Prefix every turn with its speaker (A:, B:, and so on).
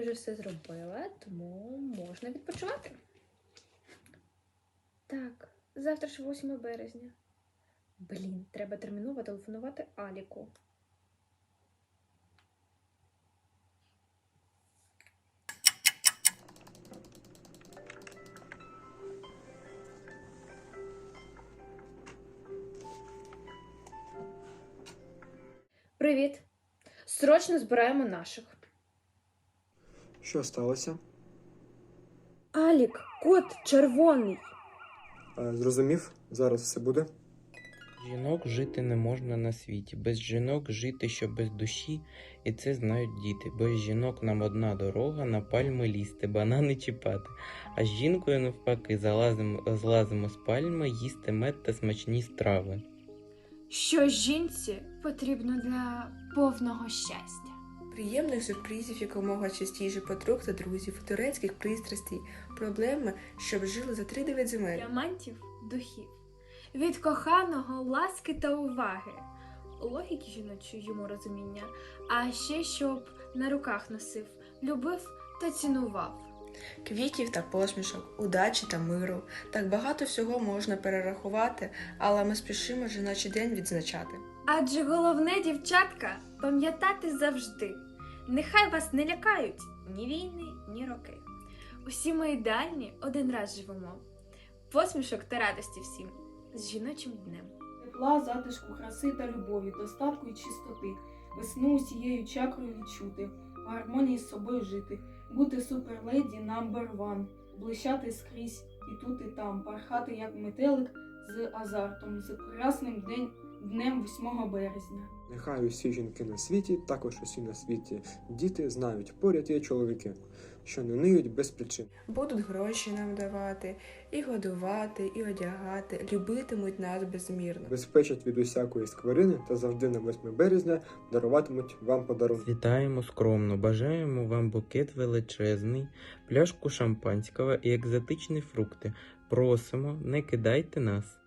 A: вже все зробила, тому можна відпочивати. Так, завтра ж 8 березня. Блін, треба терміново телефонувати Аліку. Привіт. Срочно збираємо наших.
B: Що сталося?
A: Алік, кот червоний.
B: Е, Зрозумів, зараз все буде.
C: Жінок жити не можна на світі, без жінок жити, що без душі, і це знають діти. Без жінок нам одна дорога на пальми лізти, банани чіпати. А з жінкою навпаки залазимо, злазимо з пальми, їсти мед та смачні страви.
D: що жінці потрібно для повного щастя.
E: Приємних сюрпризів якомога частіше подруг та друзів, турецьких пристрастей, проблеми, щоб жили за три-дев'ять земель.
D: Діамантів духів. Від коханого ласки та уваги, логіки жіночої йому розуміння, а ще щоб на руках носив, любив та цінував.
E: Квітів та посмішок, удачі та миру. Так багато всього можна перерахувати, але ми спішимо жіночий день відзначати.
D: Адже головне, дівчатка, пам'ятати завжди. Нехай вас не лякають ні війни, ні роки. Усі ми ідеальні один раз живемо. Посмішок та радості всім з жіночим днем.
F: тепла, затишку, краси та любові, достатку і чистоти, весну усією чакрою відчути, в гармонії з собою жити, бути суперледі number one, блищати скрізь і тут, і там, пархати як метелик з азартом, з прекрасним день, днем 8 березня.
B: Нехай усі жінки на світі, також усі на світі діти знають, поряд є чоловіки, що не ниють без причин.
E: Будуть гроші нам давати, і годувати, і одягати, любитимуть нас безмірно.
B: Безпечать від усякої скверини та завжди на 8 березня даруватимуть вам подарунки.
C: Вітаємо скромно, бажаємо вам букет величезний, пляшку шампанського і екзотичні фрукти. Просимо, не кидайте нас.